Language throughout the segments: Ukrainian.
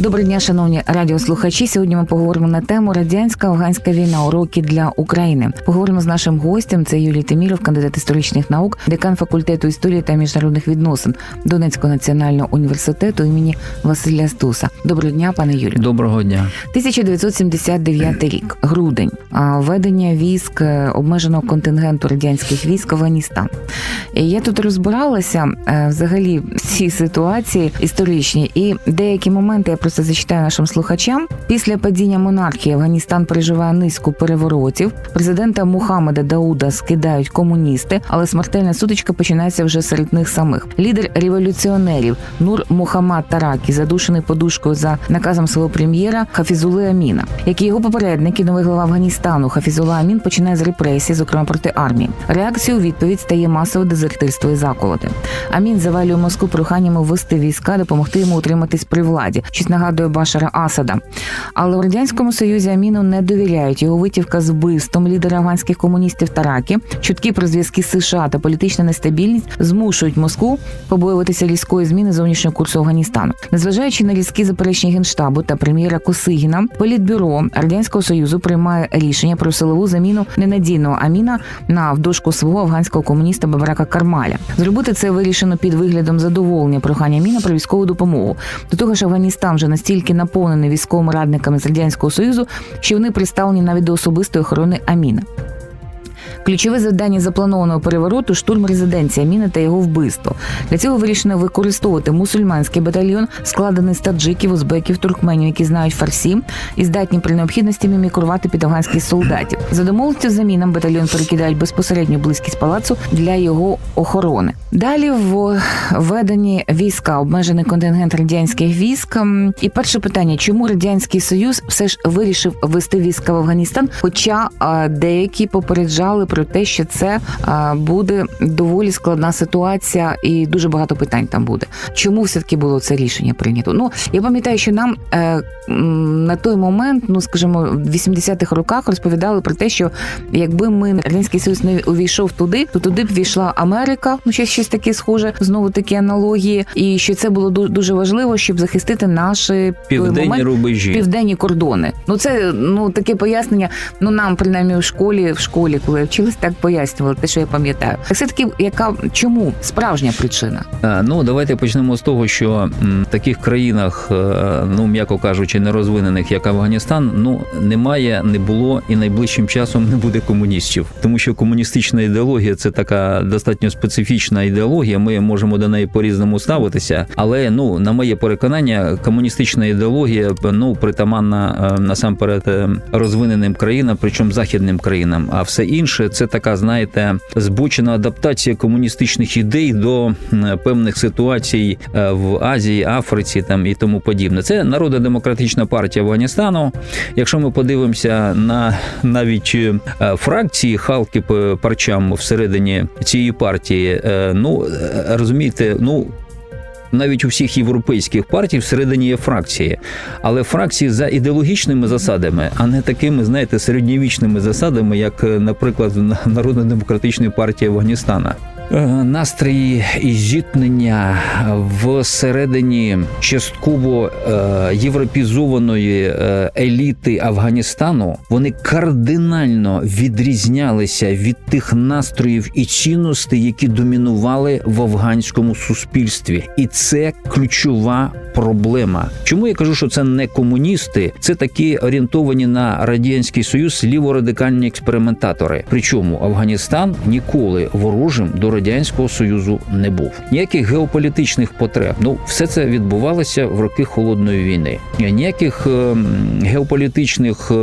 Доброго дня, шановні радіослухачі. Сьогодні ми поговоримо на тему радянська афганська війна. Уроки для України. Поговоримо з нашим гостем. Це Юлій Тиміров, кандидат історичних наук, декан факультету історії та міжнародних відносин Донецького національного університету імені Василя Стуса. Доброго дня, пане Юрію. Доброго дня. 1979 рік, грудень, введення військ е, обмеженого контингенту радянських військ в Афганістан. Я тут розбиралася е, взагалі в цій ситуації історичній, і деякі моменти я просто зачитаю нашим слухачам. Після падіння монархії Афганістан переживає низку переворотів. Президента Мухаммеда Дауда скидають комуністи, але смертельна сутичка починається вже серед них самих. Лідер революціонерів Нур Мухаммад Таракі, задушений подушкою за наказом свого прем'єра Хафізули Аміна, як і його попередники, новий глава Афганістану Хафізула Амін починає з репресій, зокрема проти армії. Реакцією у відповідь стає масове дезертирство і заколоти. Амін завалює Москву проханнями ввести війська, допомогти йому утриматись при владі. Щось нагадує Башара Асада. Але в радянському союзі Аміну не довіряють. Його витівка з вбивством лідера афганських комуністів Таракі, чутки про зв'язки США та політична нестабільність змушують Москву побоюватися різкої зміни зовнішнього курсу Афганістану, незважаючи на різкі заперечення генштабу та прем'єра Косигіна, політбюро радянського союзу приймає рішення про силову заміну ненадійного Аміна на вдошку свого афганського комуніста Бабарака Кармаля. Зробити це вирішено під виглядом задоволення прохання Аміна про військову допомогу. До того ж, Афганістан вже настільки наповнений військовими радниками з радянського союзу, що вони представлені навіть до особистої охорони Аміна. Ключове завдання запланованого перевороту штурм резиденції Аміна та його вбивство. Для цього вирішено використовувати мусульманський батальйон, складений з таджиків, узбеків, туркменів, які знають фарсі і здатні при необхідності мімікрувати під афганських солдатів. За домовленістю з Аміном батальйон перекидають безпосередню близькість палацу для його охорони. Далі введені війська, обмежений контингент радянських військ. І перше питання: чому радянський союз все ж вирішив ввести війська в Афганістан? Хоча деякі попереджали про те, що це буде доволі складна ситуація, і дуже багато питань там буде. Чому все таки було це рішення прийнято? Ну я пам'ятаю, що нам е, на той момент, ну скажімо, в 80-х роках розповідали про те, що якби ми радянський союз не увійшов туди, то туди б війшла Америка, ну щось щось таке схоже, знову такі аналогії, і що це було дуже важливо, щоб захистити наші Південні момент рубежі. південні кордони. Ну це ну таке пояснення. Ну нам принаймні в школі, в школі, коли я вчилась, так пояснювали, те, що я пам'ятаю. Так все таки, яка чому справжня причина? А, Ну давайте почнемо з того, що в таких країнах, е, ну м'яко кажучи, нерозвинених, як Афганістан, ну немає, не було і найближчим часом не буде комуністів, тому що комуністична ідеологія це така достатньо специфічна ідеологія. Ми можемо до неї по-різному ставитися, але ну на моє переконання, комуністична ідеологія ну притаманна е, насамперед е, розвиненим країнам, причому західним країнам. А все інше це така, знаєте, збочена адаптація комуністичних ідей до певних ситуацій е, в Азії, Африці там і тому подібне. Це Народно-демократична партія Афганістану. Якщо ми подивимося на навіть е, фракції Халки парчам всередині цієї партії, е, ну розумієте, ну. Навіть у всіх європейських партій всередині є фракції, але фракції за ідеологічними засадами, а не такими, знаєте, середньовічними засадами, як, е, наприклад, Народно-демократичної партії Афганістана. Е, Настрої і зіткнення всередині частково е, європізованої е, еліти Афганістану вони кардинально відрізнялися від тих настроїв і цінностей, які домінували в афганському суспільстві, і це ключова проблема. Чому я кажу, що це не комуністи, це такі орієнтовані на радянський союз ліворадикальні експериментатори. Причому Афганістан ніколи ворожим до радянського союзу не був. Ніяких геополітичних потреб. Ну все це відбувалося в роки холодної війни. Ніяких е, геополітичних е,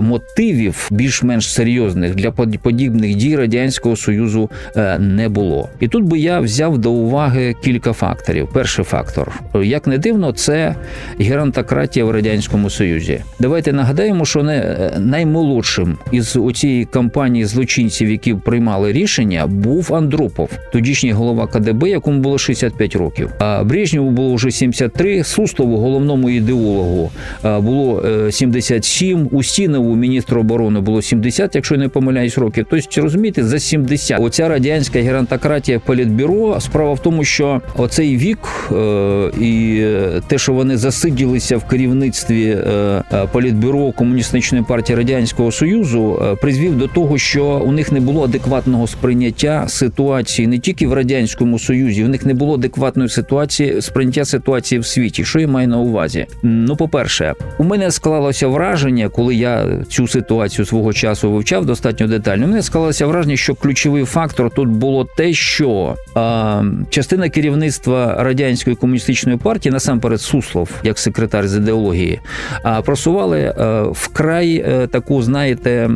мотивів більш-менш серйозних для под- подібних дій радянського союзу е, не було. І тут би я взяв до уваги кілька факторів. Перший фактор, як не дивно, це геронтократія в радянському союзі. Давайте нагадаємо, що не наймолодшим із оцієї кампанії злочинців, які приймали рішення, був Андропов. Андропов, тодішній голова КДБ, якому було 65 років. А Брежнєву було вже 73, Суслову, головному ідеологу, було е, 77, Устінову, міністру оборони, було 70, якщо я не помиляюсь, років. Тобто, розумієте, за 70. Оця радянська геронтократія політбюро. Справа в тому, що оцей вік е, і те, що вони засиділися в керівництві е, е, політбюро комуністичної партії радянського союзу, е, призвів до того, що у них не було адекватного сприйняття ситуації не тільки в радянському союзі, в них не було адекватної ситуації сприйняття ситуації в світі. Що я маю на увазі? Ну, по-перше, у мене склалося враження, коли я цю ситуацію свого часу вивчав достатньо детально. У мене склалося враження, що ключовий фактор тут було те, що а, частина керівництва радянської комуністичної партії, насамперед Суслов, як секретар з ідеології, а, просували е, вкрай е, таку, знаєте,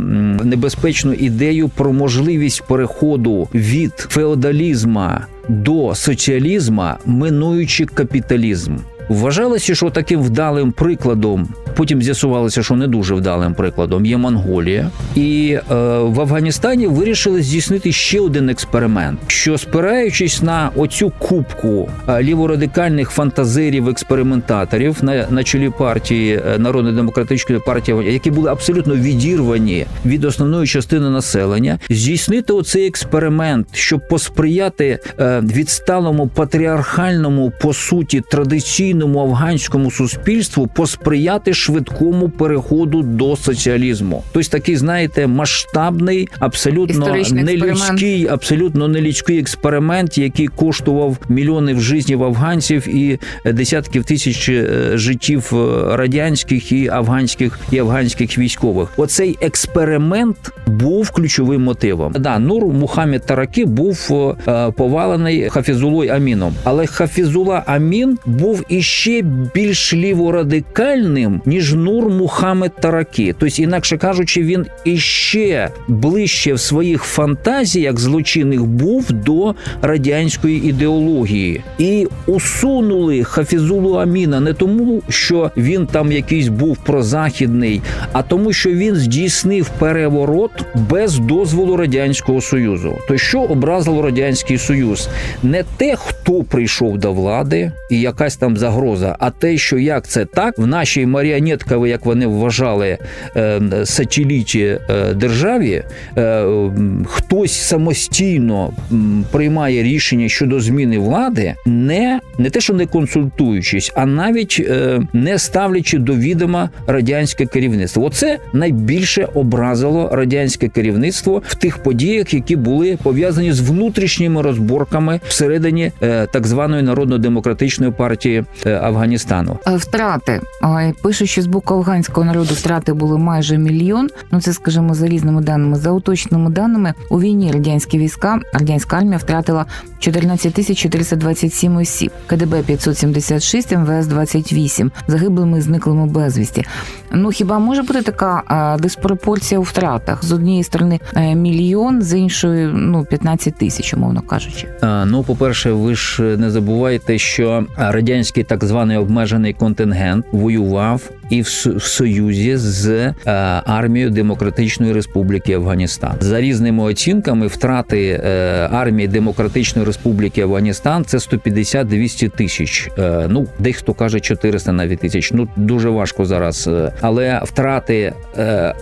небезпечну ідею про можливість переходу від феодалізма до соціалізма, минуючи капіталізм. Вважалося, що таким вдалим прикладом, потім з'ясувалося, що не дуже вдалим прикладом є Монголія, і е, в Афганістані вирішили здійснити ще один експеримент, що спираючись на оцю кубку е, ліворадикальних фантазерів експериментаторів на, на чолі партії е, Народно-демократичної партії, які були абсолютно відірвані від основної частини населення, здійснити оцей експеримент, щоб посприяти е, відсталому патріархальному по суті традиційному афганському суспільству, посприяти швидкому переходу до соціалізму. Тобто такий, знаєте, масштабний, абсолютно нелюдський, абсолютно нелюдський експеримент, який коштував мільйони в життів афганців і десятків тисяч е, життів е, радянських і афганських і афганських військових. Оцей експеримент був ключовим мотивом. Да, Нур Мухаммед Тараки був е, повалений Хафізулой Аміном, але Хафізула Амін був іще більш ліворадикальним ніж Нур Мухаммед Тараки. Тобто, інакше кажучи, він іще ближче в своїх фантазіях злочинних був до радянської ідеології і усунули Хафізулу Аміна не тому, що він там якийсь був прозахідний, а тому, що він здійснив переворот без дозволу радянського союзу. То що образило радянський союз? Не те, хто прийшов до влади і якась там загроза, а те, що як це так в нашій маріонетковій, як вони вважали, е, сателіті е, державі, е, хтось самостійно приймає рішення щодо зміни влади, не, не те, що не консультуючись, а навіть не ставлячи до відома радянське керівництво. Оце найбільше образило радянське керівництво в тих подіях, які були пов'язані з внутрішніми розборками всередині так званої народно-демократичної партії Афганістану. Е, Втрати пишуть, що з боку афганського народу втрати були майже мільйон. Ну це скажімо за різними даними. За уточними даними у війні радянські війська, радянська армія втратила 14 тисяч 427 осіб, КДБ 576, МВС 28, загиблими і зниклими безвісті. Ну хіба може бути така а, диспропорція у втратах? З однієї сторони е, мільйон, з іншої ну 15 тисяч, умовно кажучи. А, Ну, по-перше, ви ж не забувайте, що радянський так званий обмежений контингент воював і в, союзі з е, армією Демократичної Республіки Афганістан. За різними оцінками, втрати е, армії Демократичної Республіки Афганістан це 150-200 тисяч. Е, ну, дехто каже 400 навіть тисяч. Ну дуже важко зараз. Але втрати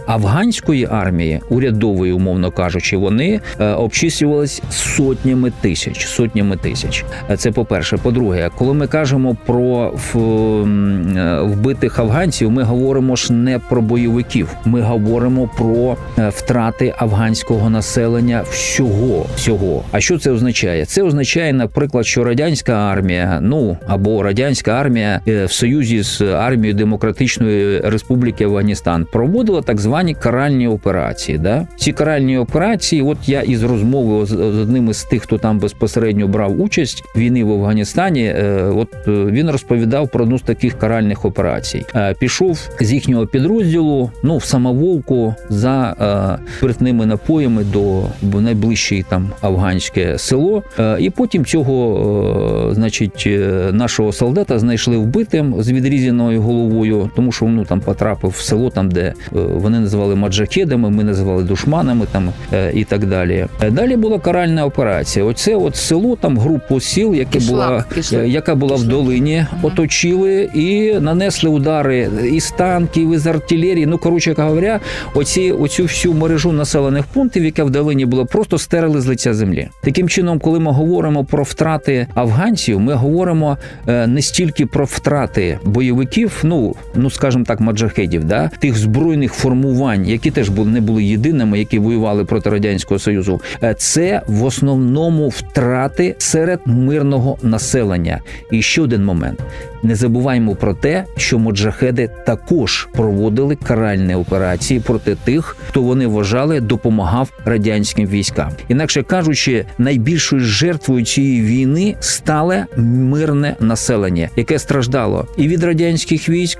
афганської армії, урядової, умовно кажучи, вони обчислювались сотнями тисяч. Сотнями тисяч. Це по-перше. По-друге, коли ми кажемо про вбитих афганців, ми говоримо ж не про бойовиків. Ми говоримо про е, втрати афганського населення всього. всього. А що це означає? Це означає, наприклад, що радянська армія, ну або радянська армія е, в союзі з армією Демократичної Республіки Афганістан проводила так звані каральні операції. Да? Ці каральні операції, от я із розмови з, одним із тих, хто там безпосередньо брав участь війни в Афганістані, е, от він розповідав про одну з таких каральних операцій. Пішов з їхнього підрозділу ну в самоволку за е, спиртними напоями до найближчої там афганське село. Е, і потім цього, е, значить, е, нашого солдата знайшли вбитим з відрізаною головою, тому що ну там потрапив в село, там де е, вони називали маджахедами, ми називали душманами там е, і так далі. Е, Далі була каральна операція. Оце от село, там групу сіл, яке була пішла. е, яка була в долині, оточили і нанесли удари із танків, із артилерії. Ну коротше говоря, оці оцю всю мережу населених пунктів, яка в долині була, просто стерли з лиця землі. Таким чином, коли ми говоримо про втрати афганців, ми говоримо е, не стільки про втрати бойовиків, ну ну скажімо так, маджахедів, да тих збройних формувань, які теж не були єдиними, які воювали проти радянського союзу. Е, Це в основному втрати серед мирного населення. І ще один момент: не забуваємо про те, що моджахеди також проводили каральні операції проти тих, хто вони вважали допомагав радянським військам. Інакше кажучи, найбільшою жертвою цієї війни стало мирне населення, яке страждало і від радянських військ.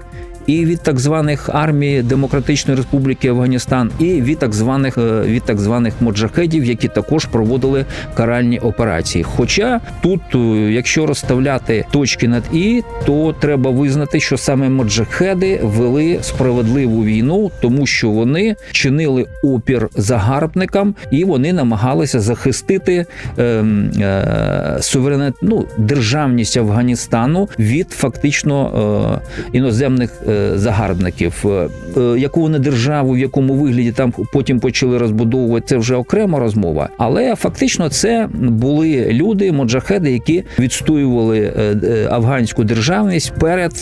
І від так званих армії Демократичної Республіки Афганістан, і від так званих е, від так званих моджахедів, які також проводили каральні операції. Хоча тут, е, якщо розставляти точки над і, то треба визнати, що саме моджахеди вели справедливу війну, тому що вони чинили опір загарбникам і вони намагалися захистити ем, е, суверенет, ну, державність Афганістану від фактично е, іноземних е, загарбників. Е, е, яку вони державу, в якому вигляді там потім почали розбудовувати, це вже окрема розмова. Але фактично це були люди, моджахеди, які відстоювали е, афганську державність перед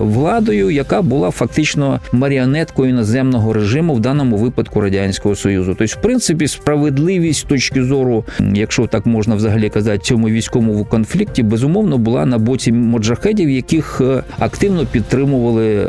владою, яка була фактично маріонеткою іноземного режиму, в даному випадку радянського союзу. Тобто, в принципі, справедливість точки зору, якщо так можна взагалі казати, цьому військовому конфлікті, безумовно була на боці моджахедів, яких активно підтримували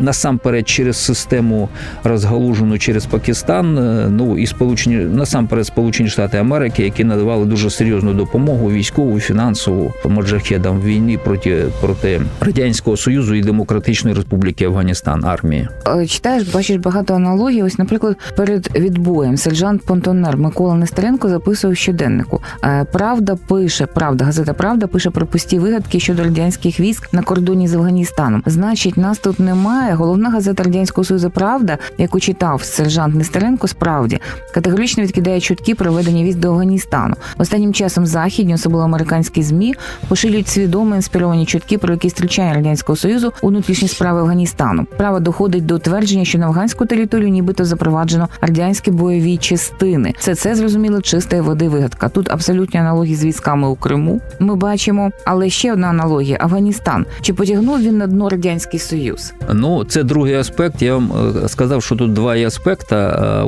насамперед через систему розгалужену через Пакистан. е, Ну і сполучені насамперед Сполучені Штати Америки, які надавали дуже серйозну допомогу військову, фінансову моджахедам в війні проти проти радянського союзу і Демократичної Республіки Афганістан армії. Е, Читаєш, бачиш багато аналогій. Ось, наприклад, перед відбоєм сержант Понтонер Микола Нестеренко записував щоденнику. Е, Правда пише, правда, газета Правда пише про пусті вигадки щодо радянських військ на кордоні з Афганістаном. Значить, нас тут немає. Головна газета радянського союзу Правда, яку читав сержант Нестеренко, справді категорично відкидає чутки про ведення військ до Афганістану. Останнім часом західні, особливо американські змі, поширюють свідомо інспіровані чутки про якісь втручання радянського союзу у внутрішні справи Афганістану. Право доходить до твердження, що на афганську територію нібито запроваджено радянські бойові частини. Все це зрозуміло чистої води вигадка. Тут абсолютні аналогії з військами у Криму. Ми бачимо, але ще одна аналогія: Афганістан. Чи потягнув він на дно радянський союз? Ну, це другий аспект. Я вам е, сказав, що тут два є аспекти.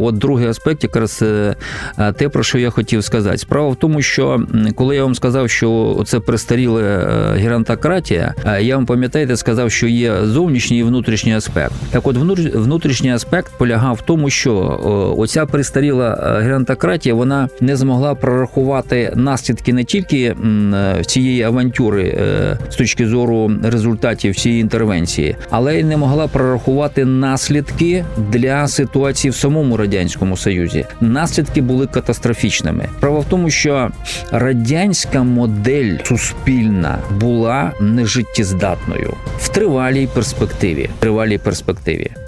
От другий аспект, якраз е, е, те, про що я хотів сказати. Справа в тому, що коли я вам сказав, що це престаріле геронтократія, е, я вам пам'ятаєте, сказав, що є зовнішній і внутрішній аспект. Так, от внутрі- внутрішній аспект полягав в тому, що оця престаріла геронтократія вона не змогла прорахувати наслідки не тільки цієї авантюри з точки зору результатів цієї інтервенції, але й не могла прорахувати наслідки для ситуації в самому радянському союзі. Наслідки були катастрофічними. Право в тому, що радянська модель суспільна була нежиттєздатною в тривалій перспективі. Тривалій перспективі.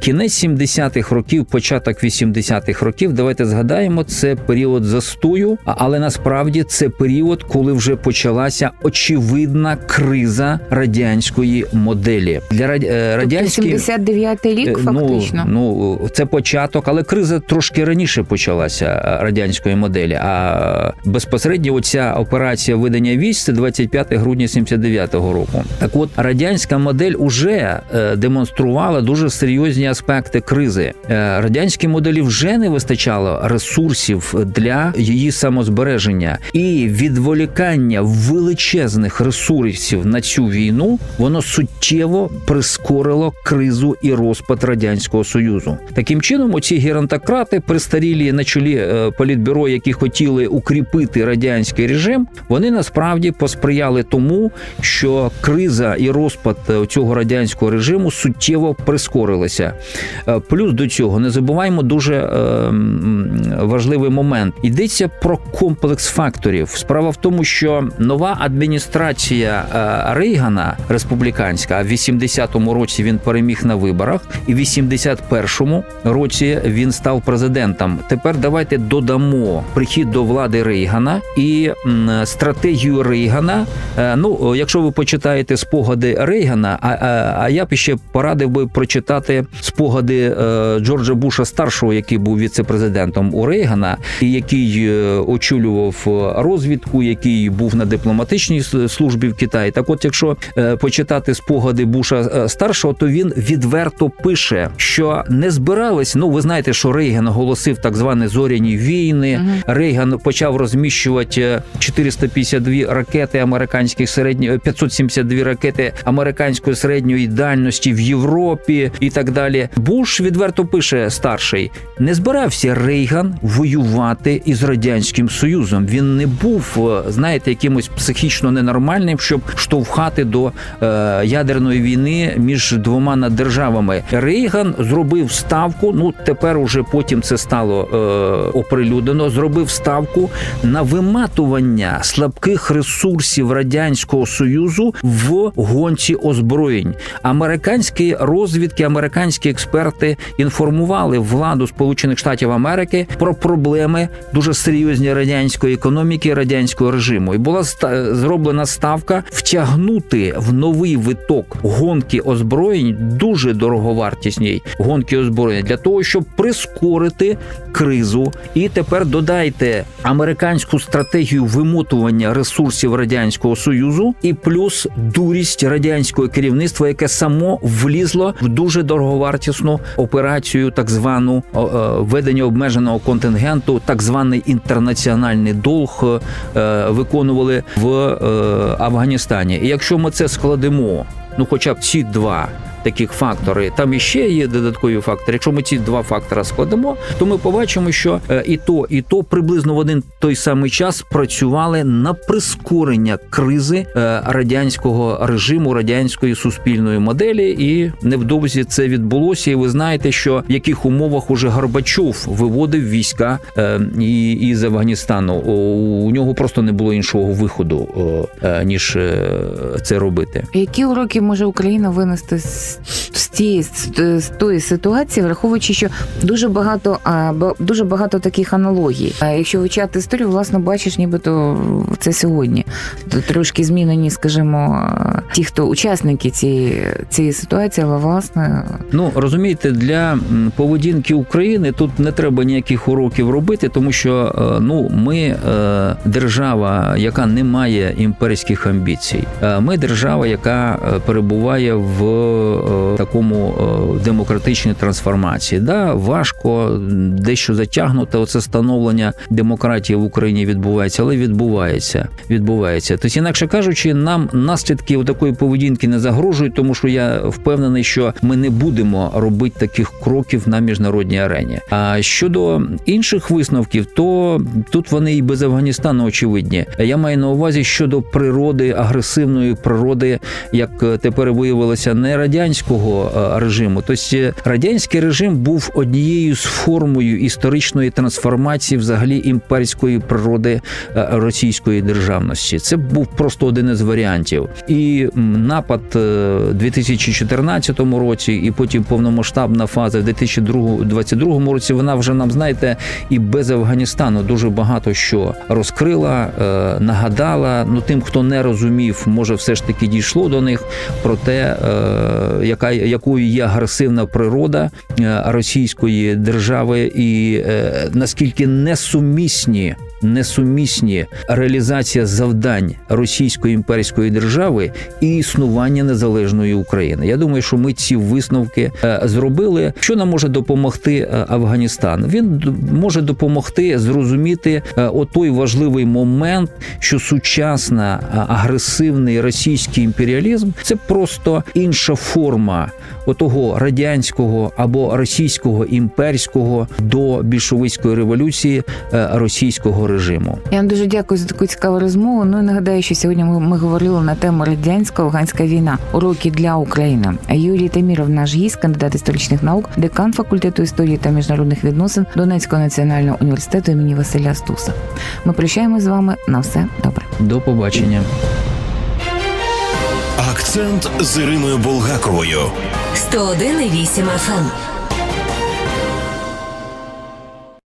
Кінець 70-х років, початок 80-х років, давайте згадаємо, це період застою, але насправді це період, коли вже почалася очевидна криза радянської моделі. Для раді- е, радянської 79-й рік, Е, фактично. Ну, ну це початок, але криза трошки раніше почалася е, радянської моделі. А безпосередньо оця операція видання військ це 25 грудня 79-го року. Так от радянська модель уже демонструвала дуже дуже серйозні аспекти кризи. Е, Радянській моделі вже не вистачало ресурсів для її самозбереження і відволікання величезних ресурсів на цю війну. Воно суттєво прискорило кризу і розпад радянського союзу. Таким чином, оці геронтократи, пристарілі на чолі е, політбюро, які хотіли укріпити радянський режим, вони насправді посприяли тому, що криза і розпад е, цього радянського режиму суттєво прискорилися. Е, Плюс до цього не забуваємо дуже е, важливий момент. Йдеться про комплекс факторів. Справа в тому, що нова адміністрація е, Рейгана республіканська, в 80-му році він переміг на виборах, і в 81-му році він став президентом. Тепер давайте додамо прихід до влади Рейгана і стратегію Рейгана. Ну, якщо ви почитаєте спогади Рейгана, а, а я б ще порадив би прочитати спогади е, Джорджа Буша старшого, який був віце-президентом у Рейгана, і який е, очолював е, розвідку, який був на дипломатичній службі в Китаї. Так, от, якщо почитати спогади Буша старшого, то він відверто пише, що не збирались. Ну, ви знаєте, що Рейган оголосив так звані зоряні війни. Рейган почав розміщувати е, 452 ракети американських середньої 572 ракети американської середньої дальності в Європі і так далі. Буш відверто пише старший: не збирався Рейган воювати із радянським союзом. Він не був, е, знаєте, якимось психічно ненормальним, щоб штовхати до е, ядерної війни між двома наддержавами. Рейган зробив ставку. Ну тепер уже потім це стало е, оприлюднено. Зробив ставку на виматування слабких ресурсів радянського союзу в гонці озброєнь. Американські розвідки, американські експерти інформували владу Сполучених Штатів Америки про проблеми дуже серйозні радянської економіки, радянського режиму. І була зроблена ставка втягнути в новий виток гонки озброєнь дуже дороговартісній гонки озброєнь для того, щоб прискорити кризу. І тепер додайте американську стратегію вимотування ресурсів радянського союзу, і плюс дурість радянського керівництва, яке само влізло в дуже дороговартісну операцію, так звану е, ведення обмеженого контингенту, так званий інтернаціональний долг е, виконували в е, Афганістані. І якщо ми це складемо, ну хоча б ці два. Таких фактори там іще є додаткові фактори. Якщо ми ці два фактори складемо, то ми побачимо, що е, і то, і то приблизно в один той самий час працювали на прискорення кризи е, радянського режиму, радянської суспільної моделі, і невдовзі це відбулося. І ви знаєте, що в яких умовах уже Горбачов виводив війська е, із Афганістану. У, нього просто не було іншого виходу, ніж це робити. Які уроки може Україна винести з, з тієї з, тої ситуації, враховуючи, що дуже багато дуже багато таких аналогій. А якщо вивчати історію, власне, бачиш, нібито це сьогодні. Трошки змінені, скажімо, ті, хто учасники цієї цієї ситуації, але власне Ну розумієте, для поведінки України тут не треба ніяких уроків робити, тому що е, ну ми е, держава, яка не має імперських амбіцій. Е, Ми держава, яка перебуває в такому е, демократичній трансформації. Да, важко дещо затягнуте. Оце становлення демократії в Україні відбувається, але відбувається. Відбувається. Тобто, інакше кажучи, нам наслідки такої поведінки не загрожують, тому що я впевнений, що ми не будемо робити таких кроків на міжнародній арені. А щодо інших висновків, то тут вони і без Афганістану очевидні. Я маю на увазі щодо природи, агресивної природи, як е, тепер виявилося, не радянського е, режиму. Тобто е, радянський режим був однією з формою історичної трансформації, взагалі імперської природи е, російської державності. Це був просто один із варіантів. І напад в 2014 році, і потім повномасштабна фаза в 2022 році. Вона вже нам знаєте, і без Афганістану дуже багато що розкрила, нагадала. Ну тим, хто не розумів, може, все ж таки дійшло до них про те, е, яка якою є агресивна природа е, російської держави, і е, наскільки несумісні несумісні реалізація завдань Російської імперської держави і існування незалежної України. Я думаю, що ми ці висновки е, зробили. Що нам може допомогти е, Афганістан? Він може допомогти зрозуміти е, отой важливий момент, що сучасна агресивний російський імперіалізм це просто інша форма отого радянського або російського імперського до більшовицької революції російського. Я вам дуже дякую за таку цікаву розмову. Ну і нагадаю, що сьогодні ми, ми говорили на тему радянсько-афганська війна. Уроки для України. Юрій Таміров, наш гість, кандидат історичних наук, декан факультету історії та міжнародних відносин Донецького національного університету імені Василя Стуса. Ми прощаємось з вами на все добре. До побачення. Акцент з Іриною Болгаковою. 101,8 FM.